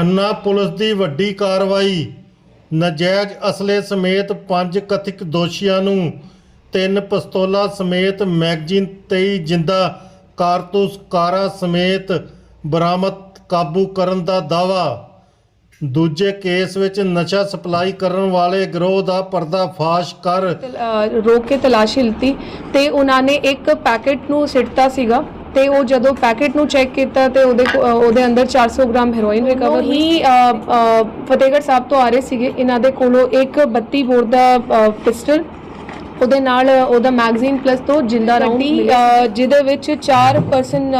Khanna police ਦੀ ਵੱਡੀ ਕਾਰਵਾਈ। ਨਜਾਇਜ਼ ਅਸਲੇ ਸਮੇਤ ਪੰਜ ਕਥਿਤ ਦੋਸ਼ੀਆਂ ਨੂੰ ਤਿੰਨ ਪਿਸਤੌਲਾਂ ਸਮੇਤ ਮੈਗਜ਼ੀਨ 23 ਜਿੰਦਾ ਕਾਰਤੂਸ ਕਾਰਾ ਸਮੇਤ ਬਰਾਮਦ ਕਾਬੂ ਕਰਨ ਦਾ ਦਾਵਾ ਦੂਜੇ ਕੇਸ ਵਿੱਚ ਨਸ਼ਾ ਸਪਲਾਈ ਕਰਨ ਵਾਲੇ ਗਿਰੋਹ ਦਾ ਪਰਦਾਫਾਸ਼ ਕਰ ਰੋਕ ਕੇ ਤਲਾਸ਼ੀ ਲਿੱਤੀ ਤੇ ਉਹਨਾਂ ਨੇ ਇੱਕ ਪੈਕੇਟ ਨੂੰ ਸਿੱਟਤਾ ਸੀਗਾ। ਤੇ ਉਹ ਜਦੋਂ ਪੈਕੇਟ ਨੂੰ ਚੈੱਕ ਕੀਤਾ ਤੇ ਉਹਦੇ ਉਹਦੇ ਅੰਦਰ 400 ਗ੍ਰਾਮ ਹੈਰੋਇਨ ਰਿਕਵਰ ਹੀ ਅ, ਅ, ਫਤਿਹਗੜ੍ਹ ਸਾਹਿਬ ਤੋਂ ਆ ਰਹੇ ਸੀਗੇ। ਇਹਨਾਂ ਦੇ ਕੋਲੋਂ ਇੱਕ 32 ਬੋਰ ਦਾ ਪਿਸਟਲ ਉਹਦੇ ਨਾਲ ਉਹਦਾ ਮੈਗਜ਼ੀਨ ਪਲੱਸ ਤੋਂ ਜਿੰਦਾ ਰਾਉਂਡ ਜਿਹਦੇ ਵਿੱਚ 4 ਪਰਸਨ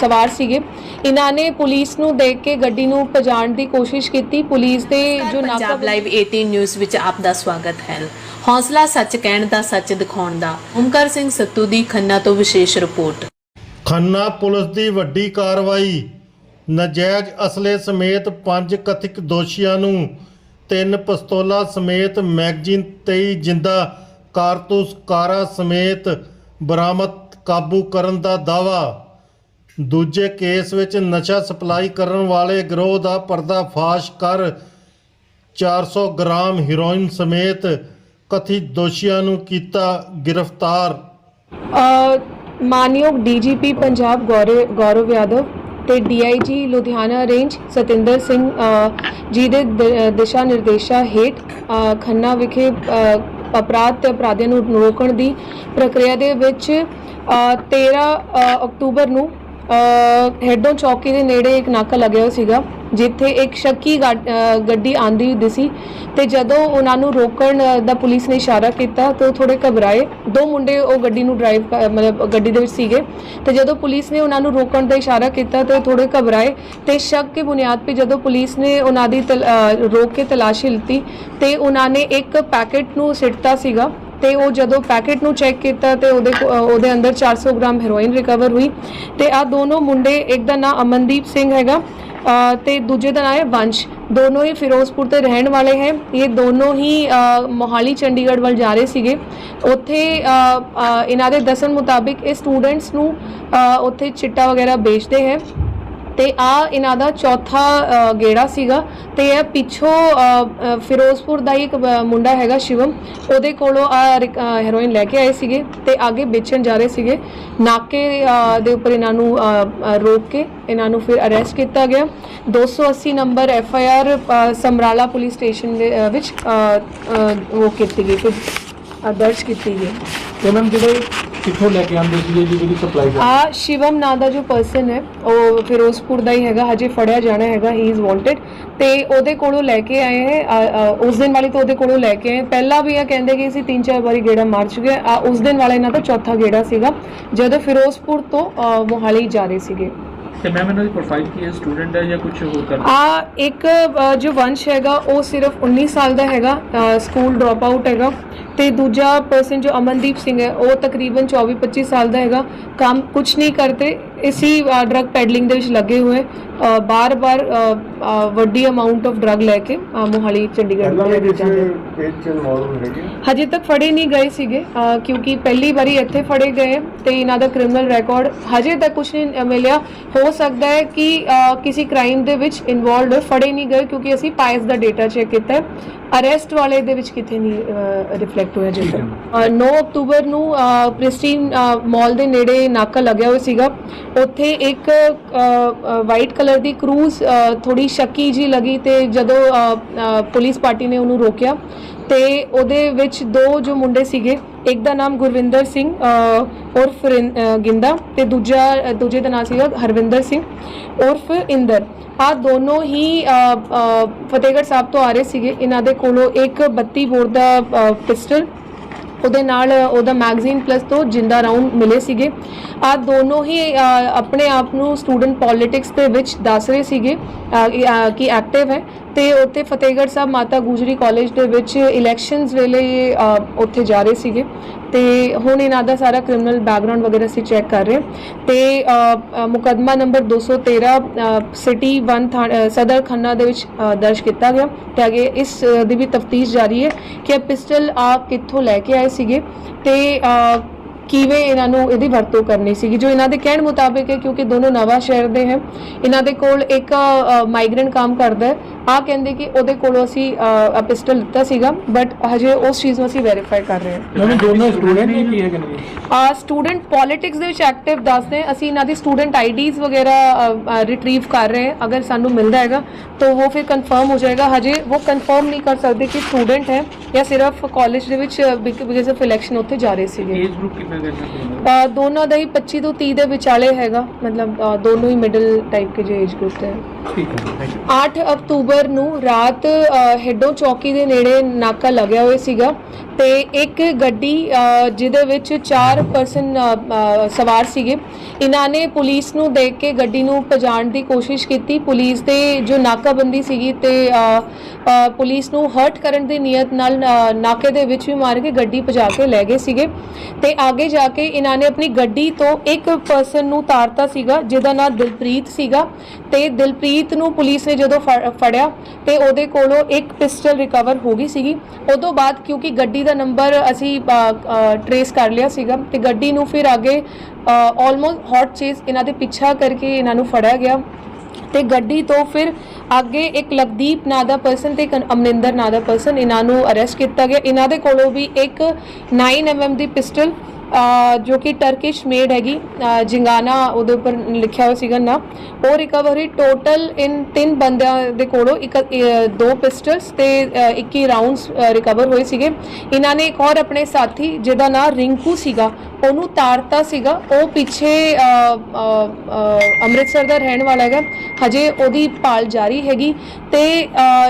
ਸਵਾਰ ਸੀਗੇ। ਇਹਨਾਂ ਨੇ ਪੁਲਿਸ ਨੂੰ ਦੇਖ ਕੇ ਗੱਡੀ ਨੂੰ ਭਜਾਉਣ ਦੀ ਕੋਸ਼ਿਸ਼ ਕੀਤੀ। ਪੁਲਿਸ ਦੇ ਜੋ ਪੰਜਾਬ ਲਾਈਵ 18 ਨਿਊਜ਼ ਵਿੱਚ ਆਪ ਦਾ ਸਵਾਗਤ ਹੈ। ਹੌਸਲਾ ਸੱਚ ਕਹਿਣ ਦਾ ਸੱਚ ਦਿਖਾਉਣ ਦਾ। ਓਮਕਾਰ ਸਿੰਘ ਸੱਤੂ ਦੀ ਖੰਨਾ ਤੋਂ ਵਿਸ਼ੇਸ਼ ਰਿਪੋਰਟ। ਖੰਨਾ ਪੁਲਿਸ ਦੀ ਵੱਡੀ ਕਾਰਵਾਈ। ਨਜਾਇਜ਼ ਅਸਲੇ ਸਮੇਤ ਪੰਜ ਕਥਿਤ ਦੋਸ਼ੀਆਂ ਨੂੰ ਤਿੰਨ ਪਿਸਤੌਲਾਂ ਸਮੇਤ ਮੈਗਜ਼ੀਨ 23 ਜਿੰਦਾ ਕਾਰਤੂਸ ਕਾਰਾ ਸਮੇਤ ਬਰਾਮਦ ਕਾਬੂ ਕਰਨ ਦਾ ਦਾਵਾ ਦੂਜੇ ਕੇਸ ਵਿੱਚ ਨਸ਼ਾ ਸਪਲਾਈ ਕਰਨ ਵਾਲੇ ਗਿਰੋਹ ਦਾ ਪਰਦਾਫਾਸ਼ ਕਰ 400 ਗ੍ਰਾਮ ਹੀਰੋਇਨ ਸਮੇਤ ਕਥਿਤ ਦੋਸ਼ੀਆਂ ਨੂੰ ਕੀਤਾ ਗ੍ਰਿਫਤਾਰ। ਮਾਨਯੋਗ ਡੀਜੀਪੀ ਪੰਜਾਬ ਗੌਰਵ ਗੌਰਵ ਯਾਦਵ ਤੇ ਡੀਆਈਜੀ ਲੁਧਿਆਣਾ ਰੇਂਜ ਸਤਿੰਦਰ ਸਿੰਘ ਜੀ ਦੇ ਦ- ਦਿਸ਼ਾ ਨਿਰਦੇਸ਼ਾਂ ਹੇਠ ਖੰਨਾ ਵਿਖੇ ਅਪਰਾਧ ਤੇ ਅਪਰਾਧੀਆਂ ਨੂੰ ਰੋਕਣ ਦੀ ਪ੍ਰਕਿਰਿਆ ਦੇ ਵਿੱਚ ਅ, 13 ਅਕਤੂਬਰ ਨੂੰ ਅ, ਹੈਡੋਂ ਚੌਕੀ ਦੇ ਨੇੜੇ ਇੱਕ ਨਾਕਾ ਲੱਗਿਆ ਹੋਇਆ ਸੀਗਾ। ਜਿੱਥੇ ਇੱਕ ਸ਼ੱਕੀ ਗਾ- ਅ, ਗੱਡੀ ਆਂਦੀ ਸੀ ਤੇ ਜਦੋਂ ਉਹਨਾਂ ਨੂੰ ਰੋਕਣ ਦਾ ਪੁਲਿਸ ਨੇ ਇਸ਼ਾਰਾ ਕੀਤਾ ਤਾਂ ਉਹ ਥੋੜੇ ਘਬਰਾਏ। ਦੋ ਮੁੰਡੇ ਉਹ ਗੱਡੀ ਨੂੰ ਡਰਾਈਵ ਮਤਲਬ ਗੱਡੀ ਦੇ ਵਿੱਚ ਸੀਗੇ। ਤੇ ਜਦੋਂ ਪੁਲਿਸ ਨੇ ਉਹਨਾਂ ਨੂੰ ਰੋਕਣ ਦਾ ਇਸ਼ਾਰਾ ਕੀਤਾ ਤਾਂ ਉਹ ਥੋੜੇ ਘਬਰਾਏ ਤੇ ਸ਼ੱਕ ਦੇ ਬੁਨਿਆਦ 'ਤੇ ਜਦੋਂ ਪੁਲਿਸ ਨੇ ਉਹਨਾਂ ਦੀ ਤਲ- ਰੋਕ ਕੇ ਤਲਾਸ਼ੀ ਲਿੱਤੀ ਤੇ ਉਹਨਾਂ ਨੇ ਇੱਕ ਪੈਕੇਟ ਨੂੰ ਸਿੱਟਤਾ ਸੀਗਾ ਤੇ ਉਹ ਜਦੋਂ ਪੈਕੇਟ ਨੂੰ ਚੈੱਕ ਕੀਤਾ ਤੇ ਉਹਦੇ ਕੋ- ਉਹਦੇ ਅੰਦਰ 400 ਗ੍ਰਾਮ ਹੈਰੋਇਨ ਰਿਕਵਰ ਹੋਈ ਤੇ ਆ ਦੋਨੋਂ ਮੁੰਡੇ ਇੱਕ ਦਾ ਨਾਮ ਅਮਨਦੀਪ ਸਿੰਘ ਹੈਗਾ ਤੇ ਦੂਜੇ ਦਾ ਨਾਮ ਹੈ ਵੰਸ਼। ਦੋਨੋਂ ਹੀ ਫਿਰੋਜ਼ਪੁਰ ਤੇ ਰਹਿਣ ਵਾਲੇ ਹੈ। ਇਹ ਦੋਨੋਂ ਹੀ ਮੋਹਾਲੀ, ਚੰਡੀਗੜ੍ਹ ਵੱਲ ਜਾ ਰਹੇ ਸੀਗੇ। ਉੱਥੇ ਇਹਨਾਂ ਦੇ ਦੱਸਣ ਮੁਤਾਬਿਕ ਇਹ ਸਟੂਡੈਂਟਸ ਨੂੰ ਉੱਥੇ ਚਿੱਟਾ ਵਗੈਰਾ ਵੇਚਦੇ ਹੈ। ਤੇ ਆ ਇਹਨਾਂ ਦਾ ਚੌਥਾ ਗੇੜਾ ਸੀਗਾ ਤੇ ਇਹ ਪਿੱਛੋਂ ਫਿਰੋਜ਼ਪੁਰ ਦਾ ਹੀ ਇੱਕ ਮੁੰਡਾ ਹੈਗਾ ਸ਼ਿਵਮ, ਉਹਦੇ ਕੋਲੋਂ ਆ ਹੈਰੋਇਨ ਲੈ ਕੇ ਆਏ ਸੀਗੇ ਤੇ ਅੱਗੇ ਵੇਚਣ ਜਾ ਰਹੇ ਸੀਗੇ। ਨਾਕੇ ਦੇ ਉੱਪਰ ਇਹਨਾਂ ਨੂੰ ਰੋਕ ਕੇ ਇਹਨਾਂ ਨੂੰ ਫਿਰ ਅਰੈਸਟ ਕੀਤਾ ਗਿਆ। 280 number F I R Samrala police station ਦੇ ਵਿੱਚ ਉਹ ਕੀਤੀ ਗਈ ਫਿਰ ਦਰਜ ਕੀਤੀ ਗਈ। ਤੇ ਮੈਮ ਜਿਹੜੇ ਕਿੱਥੋਂ ਲੈ ਕੇ ਆਉਂਦੇ ਸੀ ਜੀ ਜਿਹੜੀ ਸਪਲਾਈ ਕਰ ਆ ਸ਼ਿਵਮ ਨਾਂ ਦਾ ਜੋ ਪਰਸਨ ਹੈ ਉਹ ਫਿਰੋਜ਼ਪੁਰ ਦਾ ਹੀ ਹੈਗਾ ਹਜੇ ਫੜਿਆ ਜਾਣਾ ਹੈਗਾ ਹੀ ਇਜ਼ ਵਾਂਟਡ ਤੇ ਉਹਦੇ ਕੋਲੋਂ ਲੈ ਕੇ ਆਏ ਹੈ ਆ, ਆ, ਉਸ ਦਿਨ ਵਾਲੀ ਤੋਂ ਉਹਦੇ ਕੋਲੋਂ ਲੈ ਕੇ ਆਏ ਪਹਿਲਾਂ ਵੀ ਇਹ ਕਹਿੰਦੇ ਕਿ ਅਸੀਂ ਤਿੰਨ ਚਾਰ ਵਾਰੀ ਗੇੜਾ ਮਾਰ ਚੁੱਕੇ ਆ ਆ, ਉਸ ਦਿਨ ਵਾਲਾ ਇਹਨਾਂ ਦਾ ਚੌਥਾ ਗੇੜਾ ਸੀਗਾ ਜਦੋਂ ਫਿਰੋਜ਼ਪੁਰ ਤੋਂ ਅ, ਮੋਹਾਲੀ ਜਾ ਰਹੇ ਸੀਗੇ। ਤੇ ਮੈਮ ਇਹਨਾਂ ਦੀ ਪ੍ਰੋਫਾਈਲ ਕੀ ਹੈ? ਸਟੂਡੈਂਟ ਹੈ ਜਾਂ ਕੁਝ ਹੋਰ ਕਰਦਾ ਆ ਇੱਕ ਅ, ਜੋ ਵੰਸ਼ ਹੈਗਾ ਉਹ ਸਿਰਫ 19 ਸਾਲ ਦਾ ਹੈਗਾ ਅ, ਸਕੂਲ ਡ੍ਰੌਪ ਆਊਟ ਹੈਗਾ। ਤੇ ਦੂਜਾ ਪਰਸਨ ਜੋ ਅਮਨਦੀਪ ਸਿੰਘ ਹੈ ਉਹ ਤਕਰੀਬਨ 24-25 ਸਾਲ ਦਾ ਹੈਗਾ। ਕੰਮ ਕੁਝ ਨਹੀਂ ਕਰਦੇ ਇਸੀ ਡਰਗ ਪੈਡਲਿੰਗ ਦੇ ਵਿੱਚ ਲੱਗੇ ਹੋਏ। ਬਾਰ-ਬਾਰ ਵੱਡੀ ਅਮਾਉਂਟ ਆਫ ਡਰਗ ਲੈ ਕੇ ਅ, ਮੋਹਾਲੀ ਚੰਡੀਗੜ੍ਹ ਪਹਿਲਾਂ ਵੀ ਕੇ ਕਿਸੇ ਜਾਂਦੇ ਪੇਜ ਚ ਇਨਵੋਲਵ ਹੈਗੇ? ਹਜੇ ਤੱਕ ਫੜੇ ਨਹੀਂ ਗਏ ਸੀਗੇ ਕਿਉਂਕਿ ਪਹਿਲੀ ਵਾਰੀ ਇੱਥੇ ਫੜੇ ਗਏ ਤੇ ਇਹਨਾਂ ਦਾ ਕ੍ਰਿਮੀਨਲ ਰਿਕਾਰਡ ਹਜੇ ਤੱਕ ਕੁਝ ਨਹੀਂ ਮਿਲਿਆ। ਹੋ ਸਕਦਾ ਹੈ ਕਿ ਕਿਸੇ ਕ੍ਰਾਈਮ ਦੇ ਵਿੱਚ ਇਨਵੋਲਡ ਹੋਏ ਫੜੇ ਨਹੀਂ ਗਏ ਕਿਉਂਕਿ ਅਸੀਂ ਪਾਇਸ ਦਾ ਡੇਟਾ ਚੈੱਕ ਕੀਤਾ ਅਰੈਸਟ ਵਾਲੇ ਦੇ ਵਿੱਚ ਕਿਤੇ ਨਹੀਂ ਰਿਫਲੈਕਟ ਹੋਇਆ ਜਿੱਦਾਂ 9 ਅਕਤੂਬਰ ਨੂੰ ਪ੍ਰਿਸਟੀਨ ਮਾਲ ਦੇ ਨੇੜੇ ਨਾਕਾ ਲੱਗਿਆ ਹੋਇਆ ਸੀਗਾ। ਉੱਥੇ ਇੱਕ ਵਾਈਟ ਕਲਰ ਦੀ ਕਰੂਜ਼ ਥੋੜੀ ਸ਼ੱਕੀ ਜੀ ਲੱਗੀ ਤੇ ਜਦੋਂ ਪੁਲਿਸ ਪਾਰਟੀ ਨੇ ਉਹਨੂੰ ਰੋਕਿਆ ਤੇ ਉਹਦੇ ਵਿੱਚ ਦੋ ਜੋ ਮੁੰਡੇ ਸੀਗੇ, ਇੱਕ ਦਾ ਨਾਮ ਗੁਰਵਿੰਦਰ ਸਿੰਘ ਉਰਫ ਰਿੰ- ਗਿੰਦਾ ਤੇ ਦੂਜਾ, ਦੂਜੇ ਦਾ ਨਾਮ ਸੀਗਾ ਹਰਵਿੰਦਰ ਸਿੰਘ, ਉਰਫ ਇੰਦਰ। ਆ ਦੋਨੋਂ ਹੀ ਫਤਿਹਗੜ੍ਹ ਸਾਹਿਬ ਤੋਂ ਆ ਰਹੇ ਸੀਗੇ। ਇਹਨਾਂ ਦੇ ਕੋਲੋਂ ਇੱਕ 32 ਬੋਰ ਦਾ ਪਿਸਟਲ ਉਹਦੇ ਨਾਲ ਉਹਦਾ ਮੈਗਜ਼ੀਨ ਪਲੱਸ ਤੋਂ ਜਿੰਦਾ ਰਾਉਂਡ ਮਿਲੇ ਸੀਗੇ। ਆ ਦੋਨੋਂ ਹੀ ਆਪਣੇ ਆਪ ਨੂੰ ਸਟੂਡੈਂਟ ਪੋਲਿਟਿਕਸ ਦੇ ਵਿੱਚ ਦੱਸ ਰਹੇ ਸੀਗੇ ਕਿ, ਐਕਟਿਵ ਹੈ। ਤੇ ਉੱਥੇ ਫਤਿਹਗੜ੍ਹ ਸਾਹਿਬ ਮਾਤਾ ਗੁਜਰੀ ਕਾਲਜ ਦੇ ਵਿੱਚ ਇਲੈਕਸ਼ਨਸ ਵੇਲੇ ਉੱਥੇ ਜਾ ਰਹੇ ਸੀਗੇ। ਤੇ ਹੁਣ ਇਹਨਾਂ ਦਾ ਸਾਰਾ ਕ੍ਰਿਮੀਨਲ ਬੈਕਗ੍ਰਾਉਂਡ ਵਗੈਰਾ ਅਸੀਂ ਚੈੱਕ ਕਰ ਰਹੇ ਹਾਂ। ਤੇ ਅ, ਅ, ਮੁਕੱਦਮਾ ਨੰਬਰ 213 ਸਿਟੀ 1 ਸਦਰ ਖੰਨਾ ਦੇ ਵਿੱਚ ਦਰਜ ਕੀਤਾ ਗਿਆ। ਤੇ ਅੱਗੇ ਇਸ ਦੀ ਵੀ ਤਫਤੀਸ਼ ਜਾਰੀ ਹੈ ਕਿ ਇਹ ਪਿਸਟਲ ਆ ਕਿੱਥੋਂ ਲੈ ਕੇ ਆਏ ਸੀਗੇ ਤੇ ਕਿਵੇਂ ਇਹਨਾਂ ਨੂੰ ਇਹਦੀ ਵਰਤੋਂ ਕਰਨੀ ਸੀਗੀ। ਜੋ ਇਹਨਾਂ ਦੇ ਕਹਿਣ ਮੁਤਾਬਿਕ ਹੈ ਕਿਉਂਕਿ ਦੋਨੋਂ ਨਵਾਂ ਸ਼ਹਿਰ ਦੇ ਹੈ। ਇਹਨਾਂ ਦੇ ਕੋਲ ਇੱਕ ਮਾਈਗ੍ਰੈਂਟ ਕੰਮ ਕਰਦਾ ਹੈ। ਆ ਕਹਿੰਦੇ ਕਿ ਉਹਦੇ ਕੋਲੋਂ ਅਸੀਂ ਪਿਸਟਲ ਲਿੱਤਾ ਸੀਗਾ ਬਟ ਹਜੇ ਉਸ ਚੀਜ਼ ਨੂੰ ਅਸੀਂ ਵੈਰੀਫਾਈ ਕਰ ਰਹੇ ਹਾਂ। ਮੈਮ ਦੋਨੋਂ ਸਟੂਡੈਂਟ ਨੇ ਕੀ ਹੈਗੇ ਨੇ ਆ ਸਟੂਡੈਂਟ ਪੋਲਿਟਿਕਸ ਦੇ ਵਿੱਚ ਐਕਟਿਵ ਦੱਸਦੇ ਹਾਂ। ਅਸੀਂ ਇਹਨਾਂ ਦੀ ਸਟੂਡੈਂਟ ਆਈਡੀਜ਼ ਵਗੈਰਾ ਰਿਟਰੀਵ ਕਰ ਰਹੇ ਹਾਂ। ਅਗਰ ਸਾਨੂੰ ਮਿਲਦਾ ਹੈਗਾ ਤਾਂ ਉਹ ਫਿਰ ਕਨਫਰਮ ਹੋ ਜਾਏਗਾ। ਹਜੇ ਉਹ ਕਨਫਰਮ ਨਹੀਂ ਕਰ ਸਕਦੇ ਕਿ ਸਟੂਡੈਂਟ ਹੈ ਜਾਂ ਸਿਰਫ ਕਾਲਜ ਦੇ ਵਿੱਚ ਬਿਕਾਜ਼ ਆਫ ਇਲੈਕਸ਼ਨ ਉੱਥੇ ਜਾ ਰਹੇ ਸੀਗੇ। ਏਜ ਗਰੁੱਪ ਕਿੰਨਾ ਦੇ ਅ, ਦੋਨਾਂ ਦਾ ਹੀ 25 ਤੋਂ 30 ਦੇ ਵਿਚਾਲੇ ਹੈਗਾ। ਮਤਲਬ ਦੋਨੋਂ ਹੀ ਮਿਡਲ ਟਾਈਪ ਕੇ ਜੇ ਏਜ ਗਰੁੱਪ ਹੈ। ਠੀਕ ਹੈ ਥੈਂਕ ਯੂ 8 ਅਕਤੂਬਰ ਨੂੰ ਰਾਤ ਅ, ਹੈਡੋ ਚੌਕੀ ਦੇ ਨੇੜੇ ਨਾਕਾ ਲੱਗਿਆ ਹੋਇਆ ਸੀਗਾ ਤੇ ਇੱਕ ਗੱਡੀ ਜਿਹਦੇ ਵਿੱਚ 4 ਪਰਸਨ ਸਵਾਰ ਸੀਗੇ। ਇਹਨਾਂ ਨੇ ਪੁਲਿਸ ਨੂੰ ਦੇਖ ਕੇ ਗੱਡੀ ਨੂੰ ਭਜਾਉਣ ਦੀ ਕੋਸ਼ਿਸ਼ ਕੀਤੀ। ਪੁਲਿਸ ਦੇ ਜੋ ਨਾਕਾਬੰਦੀ ਸੀਗੀ ਤੇ ਪੁਲਿਸ ਨੂੰ ਹਰਟ ਕਰਨ ਦੀ ਨੀਅਤ ਨਾਲ ਨਾਕੇ ਦੇ ਵਿੱਚ ਵੀ ਮਾਰ ਕੇ ਗੱਡੀ ਭਜਾ ਕੇ ਲੈ ਗਏ ਸੀਗੇ। ਤੇ ਅੱਗੇ ਜਾ ਕੇ ਇਹਨਾਂ ਨੇ ਆਪਣੀ ਗੱਡੀ ਤੋਂ ਇੱਕ ਪਰਸਨ ਨੂੰ ਤਾਰਤਾ ਸੀਗਾ ਜਿਹਦਾ ਨਾਮ ਦਿਲਪ੍ਰੀਤ ਸੀਗਾ। ਤੇ ਦਿਲਪ੍ਰੀਤ ਨੂੰ ਪੁਲਿਸ ਨੇ ਜਦੋਂ ਫੜਿਆ ਤੇ ਉਹਦੇ ਕੋਲੋਂ ਇੱਕ ਪਿਸਟਲ ਰਿਕਵਰ ਹੋ ਗਈ ਸੀਗੀ। ਉਦੋਂ ਬਾਅਦ ਕਿਉਂਕਿ ਗੱਡੀ ਦਾ ਨੰਬਰ ਅਸੀਂ ਟਰੇਸ ਕਰ ਲਿਆ ਸੀਗਾ ਤੇ ਗੱਡੀ ਨੂੰ ਫਿਰ ਅੱਗੇ ਆਲਮੋਸਟ ਹੌਟ ਚੇਸ ਇਹਨਾਂ ਦੇ ਪਿੱਛਾ ਕਰਕੇ ਇਹਨਾਂ ਨੂੰ ਫੜਿਆ ਗਿਆ। ਤੇ ਗੱਡੀ ਤੋਂ ਫਿਰ ਅੱਗੇ ਇੱਕ ਲਵਦੀਪ ਨਾਂ ਦਾ ਪਰਸਨ ਤੇ ਇੱਕ ਅਮਨਿੰਦਰ ਨਾਂ ਦਾ ਪਰਸਨ ਇਹਨਾਂ ਨੂੰ ਅਰੈਸਟ ਕੀਤਾ ਗਿਆ। ਇਹਨਾਂ ਦੇ ਕੋਲੋਂ ਵੀ ਇੱਕ 9mm ਦੀ ਪਿਸਟਲ ਜੋ ਕਿ ਟਰਕਿਸ਼ ਮੇਡ ਹੈਗੀ ਜਿੰਗਾਨਾ ਉਹਦੇ ਉੱਪਰ ਲਿਖਿਆ ਹੋਇਆ ਸੀਗਾ ਨਾ ਉਹ ਰਿਕਵਰੀ ਟੋਟਲ ਇਨ ਤਿੰਨ ਬੰਦਿਆਂ ਦੇ ਕੋਲੋਂ ਇੱਕ ਦੋ ਪਿਸਟਲਸ ਤੇ ਅ, 21 ਰਾਉਂਡਸ ਰਿਕਵਰ ਹੋਏ ਸੀਗੇ। ਇਹਨਾਂ ਨੇ ਇੱਕ ਹੋਰ ਆਪਣੇ ਸਾਥੀ ਜਿਹਦਾ ਨਾਮ ਰਿੰਕੂ ਸੀਗਾ ਉਹਨੂੰ ਤਾਰਤਾ ਸੀਗਾ। ਉਹ ਪਿੱਛੇ ਅੰਮ੍ਰਿਤਸਰ ਦਾ ਰਹਿਣ ਵਾਲਾ ਹੈਗਾ। ਹਜੇ ਉਹਦੀ ਭਾਲ ਜਾਰੀ ਹੈਗੀ। ਤੇ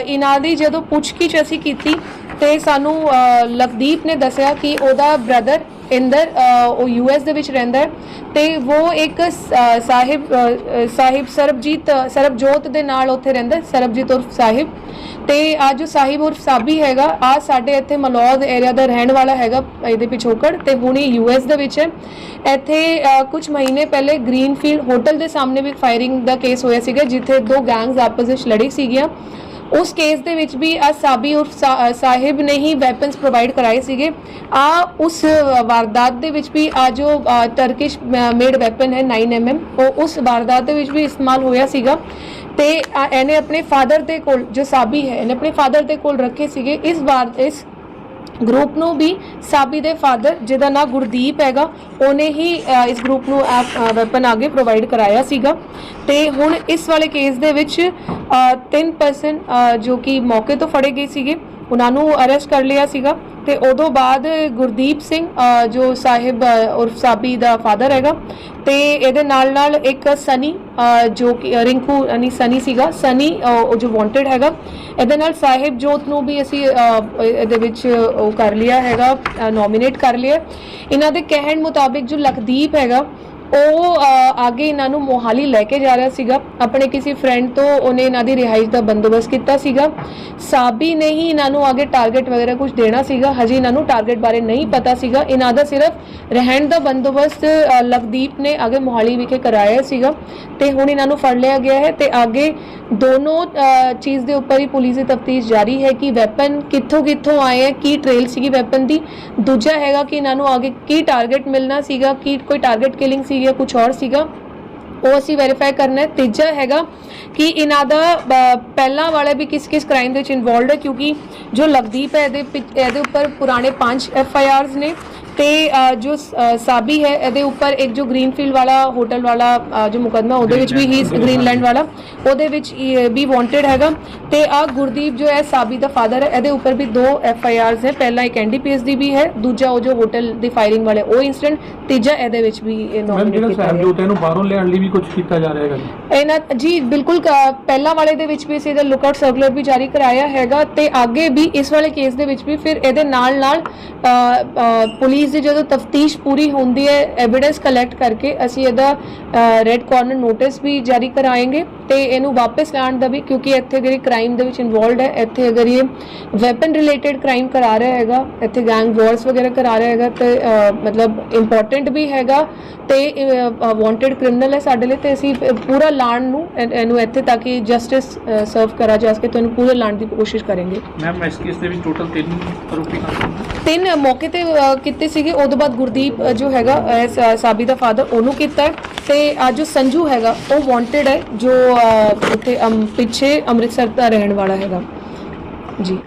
ਇਹਨਾਂ ਦੀ ਜਦੋਂ ਪੁੱਛਗਿੱਛ ਅਸੀਂ ਕੀਤੀ ਤੇ ਸਾਨੂੰ ਅ, ਲਵਦੀਪ ਨੇ ਦੱਸਿਆ ਕਿ ਉਹਦਾ ਬ੍ਰਦਰ ਇੰਦਰ ਅ, ਉਹ ਯੂਐਸ ਦੇ ਵਿੱਚ ਰਹਿੰਦਾ ਹੈ ਤੇ ਉਹ ਇੱਕ ਸਾਹਿਬ ਸਾਹਿਬ ਸਰਬਜੀਤ ਸਰਬਜੋਤ ਦੇ ਨਾਲ ਉੱਥੇ ਰਹਿੰਦਾ ਸਰਬਜੀਤ ਉਰਫ ਸਾਹਿਬ। ਤੇ ਆ ਜੋ ਸਾਹਿਬ ਉਰਫ ਸਾਬੀ ਹੈਗਾ ਆ ਸਾਡੇ ਇੱਥੇ ਮਲੌਦ ਏਰੀਆ ਦਾ ਰਹਿਣ ਵਾਲਾ ਹੈਗਾ ਇਹਦੇ ਪਿਛੋਕੜ ਤੇ ਹੁਣੀ ਯੂਐਸ ਦੇ ਵਿੱਚ ਹੈ। ਇੱਥੇ ਅ, ਕੁਝ ਮਹੀਨੇ ਪਹਿਲੇ ਗ੍ਰੀਨਫੀਲਡ ਹੋਟਲ ਦੇ ਸਾਹਮਣੇ ਵੀ ਫਾਇਰਿੰਗ ਦਾ ਕੇਸ ਹੋਇਆ ਸੀਗਾ ਜਿੱਥੇ ਦੋ ਗੈਂਗਸ ਆਪਸ ਵਿੱਚ ਲੜੀ ਸੀਗੀਆਂ। ਉਸ ਕੇਸ ਦੇ ਵਿੱਚ ਵੀ ਆ ਸਾਬੀ ਉਰਫ ਸਾ- ਸਾਹਿਬ ਨੇ ਹੀ ਵੈਪਨਸ ਪ੍ਰੋਵਾਈਡ ਕਰਾਏ ਸੀਗੇ। ਆ ਉਸ ਵਾਰਦਾਤ ਦੇ ਵਿੱਚ ਵੀ ਆ ਜੋ ਟਰਕਿਸ਼ ਮੇਡ ਵੈਪਨ ਹੈ 9mm ਉਹ ਉਸ ਵਾਰਦਾਤ ਦੇ ਵਿੱਚ ਵੀ ਇਸਤੇਮਾਲ ਹੋਇਆ ਸੀਗਾ। ਤੇ ਇਹਨੇ ਆਪਣੇ ਫਾਦਰ ਦੇ ਕੋਲ, ਜੋ ਸਾਬੀ ਹੈ, ਇਹਨੇ ਆਪਣੇ ਫਾਦਰ ਦੇ ਕੋਲ ਰੱਖੇ ਸੀਗੇ। ਇਸ ਵਾਰ, ਇਸ ਗਰੁੱਪ ਨੂੰ ਵੀ ਸਾਬੀ ਦੇ ਫਾਦਰ ਜਿਹਦਾ ਨਾਮ ਗੁਰਦੀਪ ਹੈਗਾ, ਉਹਨੇ ਹੀ ਇਸ ਗਰੁੱਪ ਨੂੰ ਵੈਪਨ ਅੱਗੇ ਪ੍ਰੋਵਾਈਡ ਕਰਾਇਆ ਸੀਗਾ। ਤੇ ਹੁਣ ਇਸ ਵਾਲੇ ਕੇਸ ਦੇ ਵਿੱਚ ਤਿੰਨ ਪਰਸਨ ਜੋ ਕਿ ਮੌਕੇ ਤੋਂ ਫੜੇ ਗਏ ਸੀਗੇ, ਉਹਨਾਂ ਨੂੰ ਅਰੈਸਟ ਕਰ ਲਿਆ ਸੀਗਾ। ਤੇ ਉਦੋਂ ਬਾਅਦ ਗੁਰਦੀਪ ਸਿੰਘ ਜੋ ਸਾਹਿਬ ਉਰਫ ਸਾਬੀ ਦਾ ਫਾਦਰ ਹੈਗਾ, ਤੇ ਇਹਦੇ ਨਾਲ ਨਾਲ ਇੱਕ ਸਨੀ ਜੋ ਕਿ ਰਿੰਕੂ ਨਹੀਂ ਸਨੀ ਸੀਗਾ, ਸਨੀ ਉਹ ਜੋ ਵਾਂਟਡ ਹੈਗਾ, ਇਹਦੇ ਨਾਲ ਸਾਹਿਬ ਜੋਤ ਨੂੰ ਵੀ ਅਸੀਂ ਇਹਦੇ ਵਿੱਚ ਉਹ ਕਰ ਲਿਆ ਹੈਗਾ ਨੋਮੀਨੇਟ ਕਰ ਲਿਆ। ਇਹਨਾਂ ਦੇ ਕਹਿਣ ਮੁਤਾਬਿਕ ਜੋ ਲਖਦੀਪ ਹੈਗਾ ਉਹ ਅ, ਅੱਗੇ ਇਹਨਾਂ ਨੂੰ ਮੋਹਾਲੀ ਲੈ ਕੇ ਜਾ ਰਿਹਾ ਸੀਗਾ। ਆਪਣੇ ਕਿਸੇ ਫਰੈਂਡ ਤੋਂ ਉਹਨੇ ਇਹਨਾਂ ਦੀ ਰਿਹਾਇਸ਼ ਦਾ ਬੰਦੋਬਸਤ ਕੀਤਾ ਸੀਗਾ। ਸਾਬੀ ਨੇ ਹੀ ਇਹਨਾਂ ਨੂੰ ਅੱਗੇ ਟਾਰਗੇਟ ਵਗੈਰਾ ਕੁਝ ਦੇਣਾ ਸੀਗਾ। ਹਜੇ ਇਹਨਾਂ ਨੂੰ ਟਾਰਗੇਟ ਬਾਰੇ ਨਹੀਂ ਪਤਾ ਸੀਗਾ। ਇਹਨਾਂ ਦਾ ਸਿਰਫ ਰਹਿਣ ਦਾ ਬੰਦੋਬਸਤ ਲਵਦੀਪ ਨੇ ਅੱਗੇ ਮੋਹਾਲੀ ਵਿਖੇ ਕਰਾਇਆ ਸੀਗਾ। ਤੇ ਹੁਣ ਇਹਨਾਂ ਨੂੰ ਫੜ ਲਿਆ ਗਿਆ ਹੈ ਤੇ ਅੱਗੇ ਦੋਨੋਂ ਚੀਜ਼ ਦੇ ਉੱਪਰ ਹੀ ਪੁਲਿਸ ਦੀ ਤਫਤੀਸ਼ ਜਾਰੀ ਹੈ ਕਿ ਵੈਪਨ ਕਿੱਥੋਂ ਕਿੱਥੋਂ ਆਏ ਹੈ ਕੀ ਟ੍ਰੇਲ ਸੀਗੀ ਵੈਪਨ ਦੀ। ਦੂਜਾ ਹੈਗਾ ਕਿ ਇਹਨਾਂ ਨੂੰ ਅੱਗੇ ਕੀ ਟਾਰਗੇਟ ਮਿਲਣਾ ਸੀਗਾ ਕੀ ਕੋਈ ਟਾਰਗੇਟ ਕਿਲਿੰਗ ਸੀ ਜਾਂ ਕੁਝ ਹੋਰ ਸੀਗਾ, ਉਹ ਅਸੀਂ ਵੈਰੀਫਾਈ ਕਰਨਾ ਹੈ। ਤੀਜਾ ਹੈਗਾ ਕਿ ਇਹਨਾਂ ਦਾ ਪਹਿਲਾਂ ਵਾਲਾ ਵੀ ਕਿਸ ਕਿਸ ਕ੍ਰਾਈਮ ਦੇ ਵਿੱਚ ਇਨਵੋਲਡ ਹੈ, ਕਿਉਂਕਿ ਜੋ ਲਵਦੀਪ ਹੈ, ਇਹਦੇ ਇਹਦੇ ਉੱਪਰ ਪੁਰਾਣੇ 5 ਐਫ ਆਈ ਆਰਸ ਨੇ ਤੇ ਜੋ ਸ- ਸਾਬੀ ਹੈ ਇਹਦੇ ਉੱਪਰ ਇੱਕ ਜੋ ਗ੍ਰੀਨਫੀਲਡ ਵਾਲਾ ਹੋਟਲ ਵਾਲਾ ਜੋ ਮੁਕਦਮਾ ਉਹਦੇ ਵਿੱਚ ਵੀ ਹੀ ਗ੍ਰੀਨਲੈਂਡ ਵਾਲਾ। ਉਹਦੇ ਵਿੱਚ ਵੀ ਵਾਂਟਡ ਹੈਗਾ। ਤੇ ਆ ਗੁਰਦੀਪ ਜੋ ਹੈ ਸਾਬੀ ਦਾ ਫਾਦਰ ਹੈ ਇਹਦੇ ਉੱਪਰ ਵੀ ਦੋ ਐਫ ਆਈ ਆਰਸ ਹੈ। ਪਹਿਲਾ ਇੱਕ ਐਨਡੀਪੀਐਸ ਦੀ ਵੀ ਹੈ ਦੂਜਾ ਉਹ ਜੋ ਹੋਟਲ ਦੀ ਫਾਇਰਿੰਗ ਵਾਲੇ ਉਹ ਇਨਸੀਡੈਂਟ ਤੀਜਾ ਇਹਦੇ ਵਿੱਚ ਵੀ ਨੋਮੀਨੇਟ ਕੀਤਾ ਜੋਤ ਇਹਨੂੰ ਬਾਹਰੋਂ ਲਿਆਉਣ ਲਈ ਵੀ ਕੁਝ ਕੀਤਾ ਜਾ ਰਿਹਾ ਇਹਨਾਂ ਜੀ ਬਿਲਕੁਲ ਪਹਿਲਾਂ ਵਾਲੇ ਦੇ ਵਿੱਚ ਵੀ ਅਸੀਂ ਇਹਦਾ ਲੁਕਆਊਟ ਸਰਕੂਲਰ ਵੀ ਜਾਰੀ ਕਰਾਇਆ ਹੈਗਾ। ਤੇ ਅੱਗੇ ਵੀ ਇਸ ਵਾਲੇ ਕੇਸ ਦੇ ਵਿੱਚ ਵੀ ਫਿਰ ਇਹਦੇ ਨਾਲ ਨਾਲ ਅ, ਅ, ਦੀ ਜਦੋਂ ਤਫਤੀਸ਼ ਪੂਰੀ ਹੁੰਦੀ ਹੈ ਐਵੀਡੈਂਸ ਕਲੈਕਟ ਕਰਕੇ ਅਸੀਂ ਇਹਦਾ ਰੈੱਡ ਕਾਰਨਰ ਨੋਟਿਸ ਵੀ ਜਾਰੀ ਕਰਾਏਂਗੇ ਤੇ ਇਹਨੂੰ ਵਾਪਸ ਲਾਉਣ ਦਾ ਵੀ ਕਿਉਂਕਿ ਇੱਥੇ ਜਿਹੜੀ ਕ੍ਰਾਈਮ ਦੇ ਵਿੱਚ ਇਨਵੋਲਡ ਹੈ ਇੱਥੇ ਅਗਰ ਇਹ ਵੈਪਨ ਰਿਲੇਟਡ ਕ੍ਰਾਈਮ ਕਰਾ ਰਿਹਾ ਹੈਗਾ ਇੱਥੇ ਗੈਂਗ ਵਾਰਸ ਵਗੈਰਾ ਕਰਾ ਰਿਹਾ ਹੈਗਾ ਤੇ ਮਤਲਬ ਇੰਪੋਰਟੈਂਟ ਵੀ ਹੈਗਾ ਤੇ ਵਾਂਟਡ ਕ੍ਰਿਮੀਨਲ ਹੈ ਸਾਡੇ ਲਈ ਤੇ ਅਸੀਂ ਪੂਰਾ ਲਾਣ ਨੂੰ ਇਹਨੂੰ ਇੱਥੇ ਤਾਂ ਕਿ ਜਸਟਿਸ ਸਰਵ ਕਰਾ ਜਾ ਸਕੇ ਤੁਹਾਨੂੰ ਪੂਰੇ ਲਾਣ ਦੀ ਕੋਸ਼ਿਸ਼ ਕਰਾਂਗੇ। ਮੈਮ ਇਸ ਕੇਸ ਦੇ ਵਿੱਚ ਟੋਟਲ 3 ਆਰੋਪੀ ਹਨ ਤਿੰਨ ਮੌਕੇ ਤੇ ਅ, ਕੀਤੇ ਸੀਗੇ। ਉਦੋਂ ਬਾਅਦ ਗੁਰਦੀਪ ਅ, ਜੋ ਹੈਗਾ ਅ, ਸਾ- ਸਾਬੀ ਦਾ ਫਾਦਰ ਉਹਨੂੰ ਕੀਤਾ ਹੈ। ਤੇ ਅੱਜ ਜੋ ਸੰਜੂ ਹੈਗਾ ਉਹ ਵਾਂਟਡ ਹੈ ਜੋ ਅ, ਉੱਥੇ ਅਮ, ਪਿੱਛੇ ਅੰਮ੍ਰਿਤਸਰ ਦਾ ਰਹਿਣ ਵਾਲਾ ਹੈਗਾ। ਜੀ।